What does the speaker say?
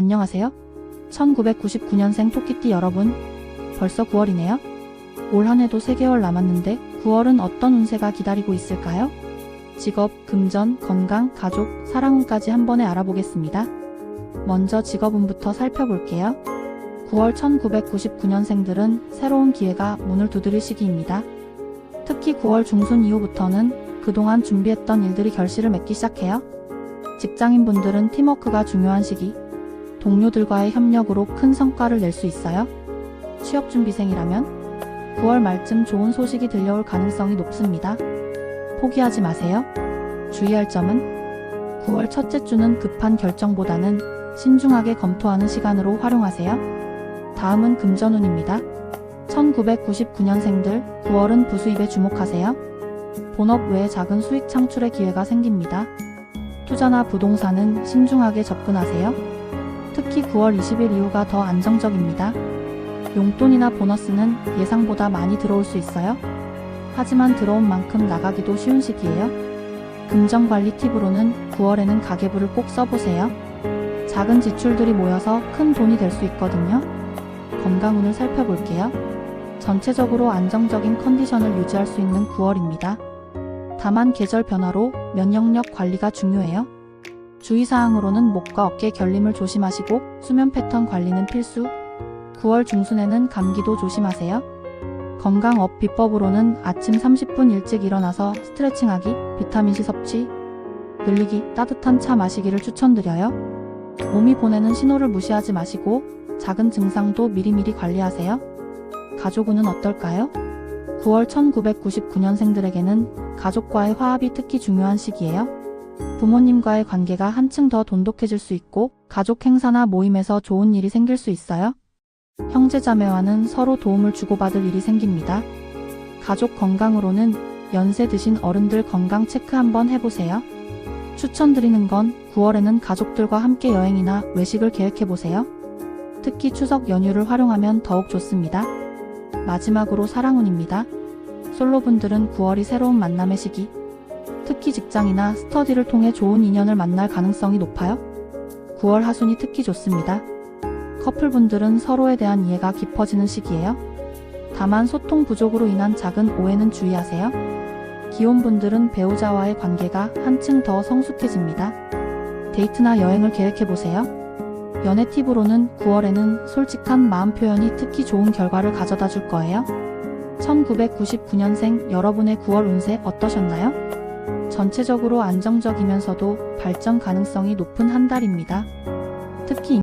안녕하세요. 1999년생 토끼띠 여러분. 벌써 9월이네요. 올 한 해도 3개월 남았는데 9월은 어떤 운세가 기다리고 있을까요? 직업, 금전, 건강, 가족, 사랑운까지 한 번에 알아보겠습니다. 먼저 직업운부터 살펴볼게요. 9월 1999년생들은 새로운 기회가 문을 두드릴 시기입니다. 특히 9월 중순 이후부터는 그동안 준비했던 일들이 결실을 맺기 시작해요. 직장인분들은 팀워크가 중요한 시기, 동료들과의 협력으로 큰 성과를 낼 수 있어요. 취업준비생이라면 9월 말쯤 좋은 소식이 들려올 가능성이 높습니다. 포기하지 마세요. 주의할 점은 9월 첫째 주는 급한 결정보다는 신중하게 검토하는 시간으로 활용하세요. 다음은 금전운입니다. 1999년생들 9월은 부수입에 주목하세요. 본업 외에 작은 수익 창출의 기회가 생깁니다. 투자나 부동산은 신중하게 접근하세요. 특히 9월 20일 이후가 더 안정적입니다. 용돈이나 보너스는 예상보다 많이 들어올 수 있어요. 하지만 들어온 만큼 나가기도 쉬운 시기예요. 금전 관리 팁으로는 9월에는 가계부를 꼭 써보세요. 작은 지출들이 모여서 큰 돈이 될 수 있거든요. 건강운을 살펴볼게요. 전체적으로 안정적인 컨디션을 유지할 수 있는 9월입니다. 다만 계절 변화로 면역력 관리가 중요해요. 주의사항으로는 목과 어깨 결림을 조심하시고 수면 패턴 관리는 필수. 9월 중순에는 감기도 조심하세요. 건강업 비법으로는 아침 30분 일찍 일어나서 스트레칭하기, 비타민C 섭취, 늘리기, 따뜻한 차 마시기를 추천드려요. 몸이 보내는 신호를 무시하지 마시고 작은 증상도 미리미리 관리하세요. 가족운은 어떨까요? 9월 1999년생들에게는 가족과의 화합이 특히 중요한 시기예요. 부모님과의 관계가 한층 더 돈독해질 수 있고 가족 행사나 모임에서 좋은 일이 생길 수 있어요. 형제자매와는 서로 도움을 주고받을 일이 생깁니다. 가족 건강으로는 연세 드신 어른들 건강 체크 한번 해보세요. 추천드리는 건 9월에는 가족들과 함께 여행이나 외식을 계획해보세요. 특히 추석 연휴를 활용하면 더욱 좋습니다. 마지막으로 사랑운입니다. 솔로분들은 9월이 새로운 만남의 시기, 특히 직장이나 스터디를 통해 좋은 인연을 만날 가능성이 높아요. 9월 하순이 특히 좋습니다. 커플분들은 서로에 대한 이해가 깊어지는 시기예요. 다만 소통 부족으로 인한 작은 오해는 주의하세요. 기혼분들은 배우자와의 관계가 한층 더 성숙해집니다. 데이트나 여행을 계획해보세요. 연애 팁으로는 9월에는 솔직한 마음 표현이 특히 좋은 결과를 가져다 줄 거예요. 1999년생 여러분의 9월 운세 어떠셨나요? 전체적으로 안정적이면서도 발전 가능성이 높은 한 달입니다. 특히